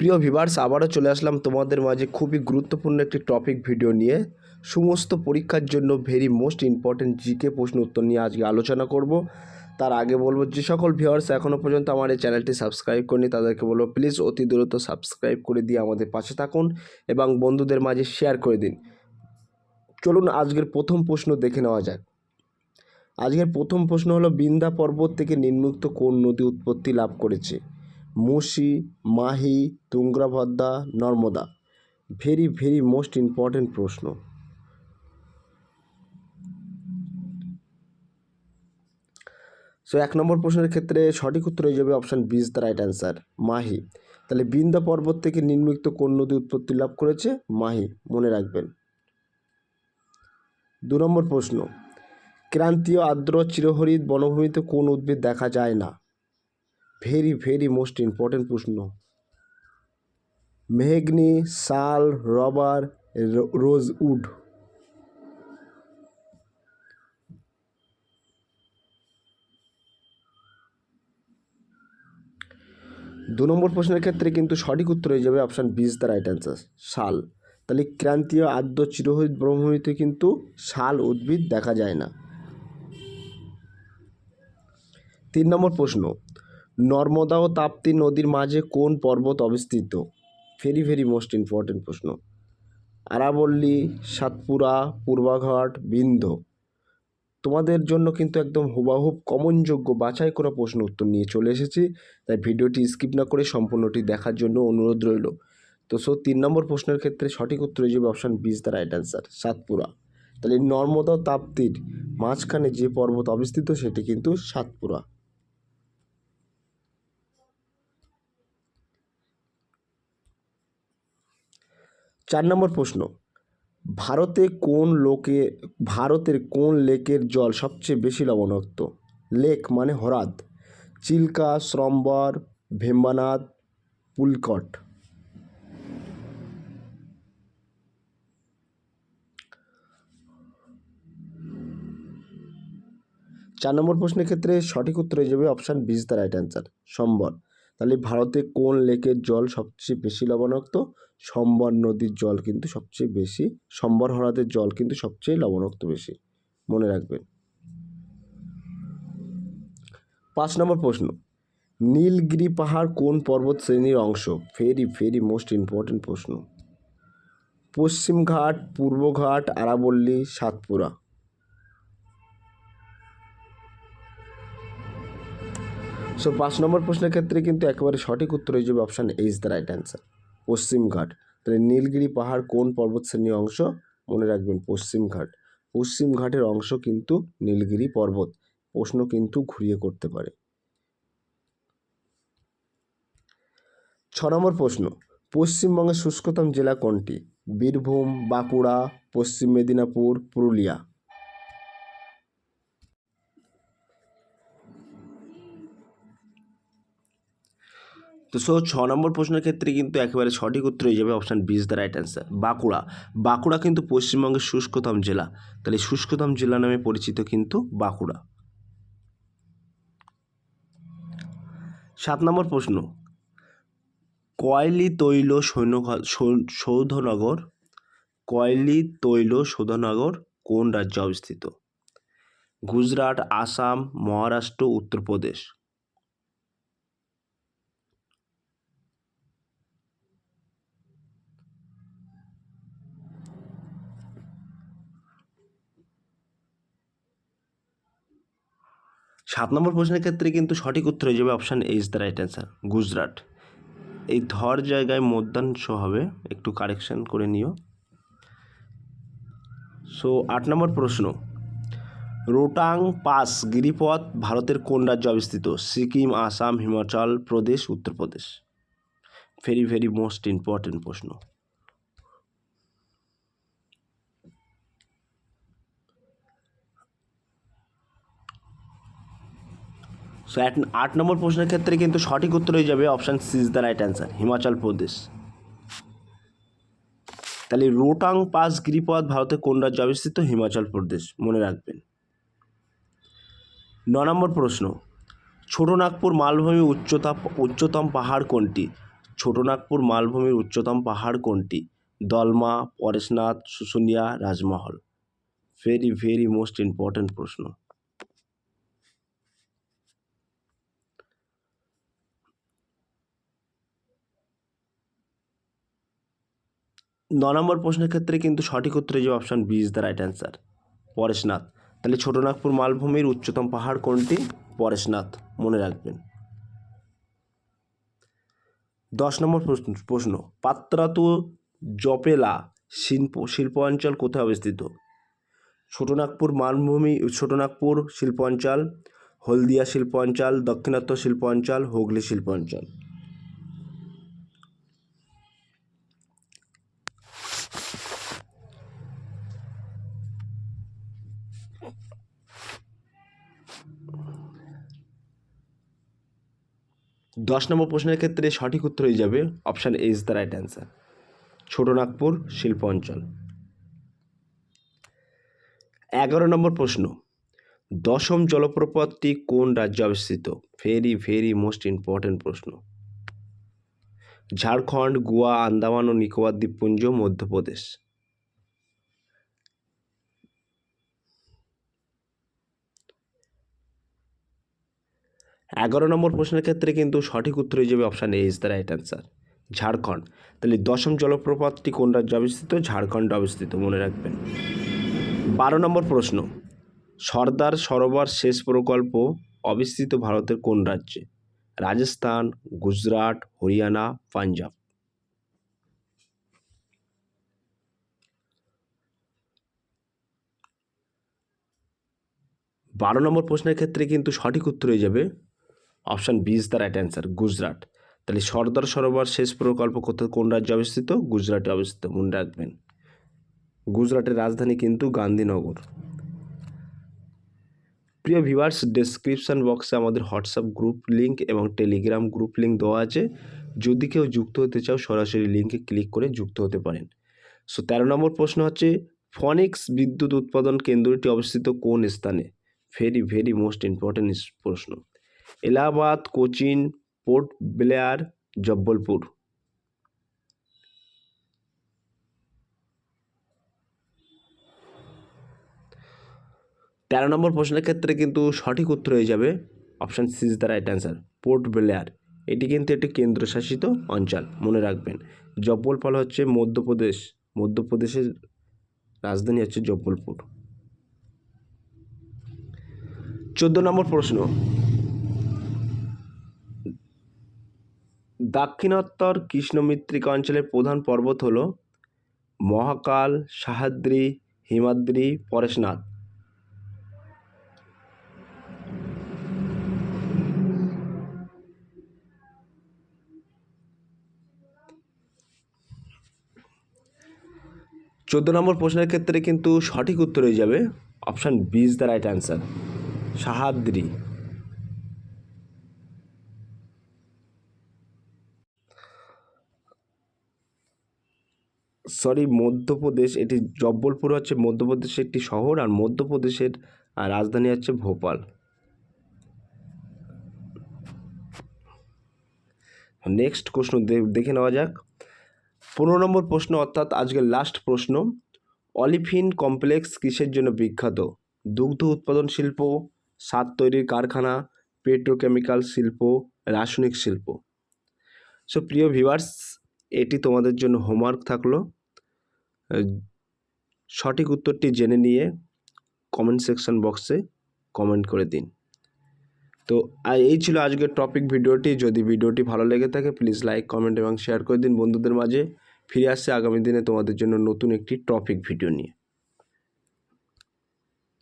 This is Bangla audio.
প্রিয় ভিভার্স আবারও চলে আসলাম তোমাদের মাঝে খুবই গুরুত্বপূর্ণ একটি টপিক ভিডিও নিয়ে। সমস্ত পরীক্ষার জন্য ভেরি মোস্ট ইম্পর্ট্যান্ট জিকে প্রশ্ন উত্তর নিয়ে আজকে আলোচনা করব। তার আগে বলব যে সকল ভিউয়ার্স এখনও পর্যন্ত আমার এই চ্যানেলটি সাবস্ক্রাইব করেনি, তাদেরকে বলব প্লিজ অতি দ্রুত সাবস্ক্রাইব করে দিয়ে আমাদের পাশে থাকুন এবং বন্ধুদের মাঝে শেয়ার করে দিন। চলুন আজকের প্রথম প্রশ্ন দেখে নেওয়া যাক। আজকের প্রথম প্রশ্ন হলো বিন্দা পর্বত থেকে নিম্নুক্ত কোন নদী উৎপত্তি লাভ করেছে? Musi Mahi, Tungabhadra, Narmada. Very very most important প্রশ্ন। সো এক নম্বর প্রশ্নের ক্ষেত্রে সঠিক উত্তর হয়ে যাবে option B is the right answer Mahi. তাহলে বিন্দা পর্বত থেকে নিম্নলিখিত কোন নদী উৎপত্তি লাভ করেছে? মাহি, মনে রাখবেন। দু নম্বর প্রশ্ন, ক্রান্তীয় আর্দ্র চিরহরিত বনভূমিতে কোন উদ্ভিদ দেখা যায় না? ভেরি ভেরি মোস্ট ইম্পর্টেন্ট প্রশ্ন। মেহগনি শাল রবার রোজ উড দু নম্বর প্রশ্নের ক্ষেত্রে কিন্তু সঠিক উত্তর হয়ে যাবে option B is the right answer শাল তাহলে ক্রান্তীয় আদ্য চিরহরিত বনভূমিতে কিন্তু শাল উদ্ভিদ দেখা যায় না। তিন নম্বর প্রশ্ন নর্মদা ও তাপ্তি নদীর মাঝে কোন পর্বত অবস্থিত? ভেরি ভেরি মোস্ট ইম্পর্টেন্ট প্রশ্ন। আরাবল্লী, সাতপুরা, পূর্বাঘাট বিন্ধ তোমাদের জন্য কিন্তু একদম হুবাহুব কমনযোগ্য বাছাই করা প্রশ্ন উত্তর নিয়ে চলে এসেছি, তাই ভিডিওটি স্কিপ না করে সম্পূর্ণটি দেখার জন্য অনুরোধ রইল। তো সো, তিন নম্বর প্রশ্নের ক্ষেত্রে সঠিক উত্তর হয়ে যাবে option B is the right answer Satpura. তাহলে নর্মদা তাপ্তির মাঝখানে যে পর্বত অবস্থিত সেটি কিন্তু সাতপুরা। চার নম্বর প্রশ্ন, ভারতে কোন লোকে, ভারতের কোন লেকের জল সবচেয়ে বেশি লবণাক্ত? লেক মানে হ্রদ, চিল্কা, শ্রম্বর ভেম্বানাথ পুলকট। চার নম্বর প্রশ্নের ক্ষেত্রে সঠিক উত্তর হয়ে যাবে option B is the right answer Sambhar. তাহলে ভারতে কোন লেকের জল সবচেয়ে বেশি লবণাক্ত? সম্বর নদীর জল কিন্তু সবচেয়ে বেশি। সম্বর হ্রদের জল কিন্তু সবচেয়ে লবণাক্ত বেশি। মনে রাখবেন। পাঁচ নম্বর প্রশ্ন। নীলগিরি পাহাড় কোন পর্বত শ্রেণির অংশ? ভেরি ভেরি মোস্ট ইম্পর্টেন্ট প্রশ্ন। পশ্চিমঘাট পূর্বঘাট আরাবল্লী, সাতপুরা। সো পাঁচ নম্বর প্রশ্নের ক্ষেত্রে কিন্তু একেবারে সঠিক উত্তর হয়ে যাবে option A is the right answer Paschimghat তাহলে নীলগিরি পাহাড় কোন পর্বত শ্রেণির অংশ? মনে রাখবেন পশ্চিমঘাট পশ্চিমঘাটের অংশ কিন্তু নীলগিরি পর্বত। প্রশ্ন কিন্তু ঘুরিয়ে করতে পারে। ছ নম্বর প্রশ্ন। পশ্চিমবঙ্গের শুষ্কতম জেলা কোনটি? বীরভূম, বাঁকুড়া, পশ্চিম মেদিনীপুর, পুরুলিয়া। তো সো ছ নম্বর প্রশ্নের ক্ষেত্রে কিন্তু একেবারে সঠিক উত্তর হয়ে যাবে option B is the right answer Bankura. Bankura কিন্তু পশ্চিমবঙ্গের শুষ্কতম জেলা। তাহলে শুষ্কতম জেলা নামে পরিচিত কিন্তু বাঁকুড়া। সাত নম্বর প্রশ্ন। কয়লি তৈল সৈন্য সৌধনগর, কয়লি তৈল সৌধনগর কোন রাজ্যে অবস্থিত? গুজরাট, আসাম, মহারাষ্ট্র, উত্তরপ্রদেশ। সাত নম্বর প্রশ্নের ক্ষেত্রে কিন্তু সঠিক উত্তর হয়ে যাবে option A is the right answer Gujarat. এই ধর জায়গায় মধ্যাংশ হবে, একটু কারেকশন করে নিও। সো আট নম্বর প্রশ্ন, রোটাং পাস গিরিপথ ভারতের কোন রাজ্যে অবস্থিত? Sikkim, Assam, Himachal Pradesh, Uttar Pradesh. Very very most important প্রশ্ন। সো এক আট নম্বর প্রশ্নের ক্ষেত্রে কিন্তু সঠিক উত্তর হয়ে যাবে option C is the right answer Himachal Pradesh তাহলে রোটাং পাস গিরিপথ ভারতের কোন রাজ্যে অবস্থিত? হিমাচল প্রদেশ মনে রাখবেন। ন নম্বর প্রশ্ন ছোটনাগপুর মালভূমি উচ্চতা উচ্চতম পাহাড় কোনটি? ছোটনাগপুর মালভূমির উচ্চতম পাহাড় কোনটি? Dalma, Parasnath, Susunia, Rajmahal. Very very most important প্রশ্ন। ন নম্বর প্রশ্নের ক্ষেত্রে কিন্তু সঠিক উত্তরে যে option B is the right answer Parasnath. তাহলে ছোটনাগপুর মালভূমির উচ্চতম পাহাড় কোনটি? পরেশনাথ। মনে রাখবেন। দশ নম্বর প্রশ্ন প্রশ্ন। পাত্রাতু জপেলা শিল্প শিল্প অঞ্চল কোথায় অবস্থিত? ছোটনাগপুর মালভূমি, ছোটনাগপুর শিল্প অঞ্চল হলদিয়া শিল্প অঞ্চল দক্ষিণাত্য শিল্প অঞ্চল হুগলি শিল্প অঞ্চল দশ নম্বর প্রশ্নের ক্ষেত্রে সঠিক উত্তর হয়ে যাবে option A is the right answer Chotanagpur শিল্প অঞ্চল। এগারো নম্বর প্রশ্ন, দশম জলপ্রপাতটি কোন রাজ্যে অবস্থিত? ভেরি ভেরি মোস্ট ইম্পর্ট্যান্ট প্রশ্ন। ঝাড়খণ্ড, গোয়া, আন্দামান ও নিকোবর দ্বীপপুঞ্জ, মধ্যপ্রদেশ। এগারো নম্বর প্রশ্নের ক্ষেত্রে কিন্তু সঠিক উত্তর হয়ে যাবে option A is the right answer Jharkhand. তাহলে দশম জলপ্রপাতটি কোন রাজ্যে অবস্থিত? ঝাড়খণ্ডে অবস্থিত, মনে রাখবেন। বারো নম্বর প্রশ্ন, সর্দার সরোবর শেষ প্রকল্প অবস্থিত ভারতের কোন রাজ্যে? রাজস্থান, গুজরাট, হরিয়ানা, পাঞ্জাব। বারো নম্বর প্রশ্নের ক্ষেত্রে কিন্তু সঠিক উত্তর হয়ে যাবে option B is the right answer, Gujarat. তাহলে সর্দার সরোবর শেষ প্রকল্প কোথায়, কোন রাজ্যে অবস্থিত? গুজরাটে অবস্থিত, মনে রাখবেন। গুজরাটের রাজধানী কিন্তু গান্ধীনগর। প্রিয় ভিভার্স ডেসক্রিপশন বক্সে আমাদের হোয়াটসঅ্যাপ গ্রুপ লিঙ্ক এবং টেলিগ্রাম গ্রুপ লিঙ্ক দেওয়া আছে। যদি কেউ যুক্ত হতে চাও, সরাসরি লিঙ্কে ক্লিক করে যুক্ত হতে পারেন। সো তেরো নম্বর প্রশ্ন হচ্ছে, ফনিক্স বিদ্যুৎ উৎপাদন কেন্দ্রটি অবস্থিত কোন স্থানে? ভেরি ভেরি মোস্ট ইম্পর্টেন্ট প্রশ্ন। এলাহাবাদ, কোচিন, পোর্ট ব্লেয়ার, জব্বলপুর। তেরো নম্বর প্রশ্নের ক্ষেত্রে কিন্তু সঠিক উত্তর হয়ে যাবে option C is the right answer, Port Blair. এটি কিন্তু একটি কেন্দ্রশাসিত অঞ্চল, মনে রাখবেন। জব্বলপুর হচ্ছে মধ্যপ্রদেশ, মধ্যপ্রদেশের রাজধানী হচ্ছে জব্বলপুর। চোদ্দ নম্বর প্রশ্ন দাক্ষিণোত্তর কৃষ্ণমৃত্তিকা অঞ্চলের প্রধান পর্বত হল মহাকাল, সাহাদ্রি, হিমাদ্রি, পরেশনাথ। চোদ্দ নম্বর প্রশ্নের ক্ষেত্রে কিন্তু সঠিক উত্তর হয়ে যাবে option B is the right answer, Sahyadri. Sorry Madhya Pradesh, এটি জব্বলপুর হচ্ছে মধ্যপ্রদেশের একটি শহর আর মধ্যপ্রদেশের রাজধানী হচ্ছে ভোপাল। নেক্সট প্রশ্ন দেখে নেওয়া যাক। পনেরো নম্বর প্রশ্ন, অর্থাৎ আজকের লাস্ট প্রশ্ন, অলিফিন কমপ্লেক্স কিসের জন্য বিখ্যাত? দুগ্ধ উৎপাদন শিল্প, সার তৈরির কারখানা পেট্রোকেমিক্যাল শিল্প, রাসায়নিক শিল্প। সো প্রিয় ভিভার্স এটি তোমাদের জন্য হোমওয়ার্ক থাকল। সঠিক উত্তরটি জেনে নিয়ে কমেন্ট সেকশন বক্সে কমেন্ট করে দিন। তো এই ছিল আজকের টপিক ভিডিওটি। যদি ভিডিওটি ভালো লেগে থাকে প্লিজ লাইক কমেন্ট এবং শেয়ার করে দিন। বন্ধুদের মাঝে ফিরে আসছে আগামী দিনে তোমাদের জন্য নতুন একটি টপিক ভিডিও নিয়ে।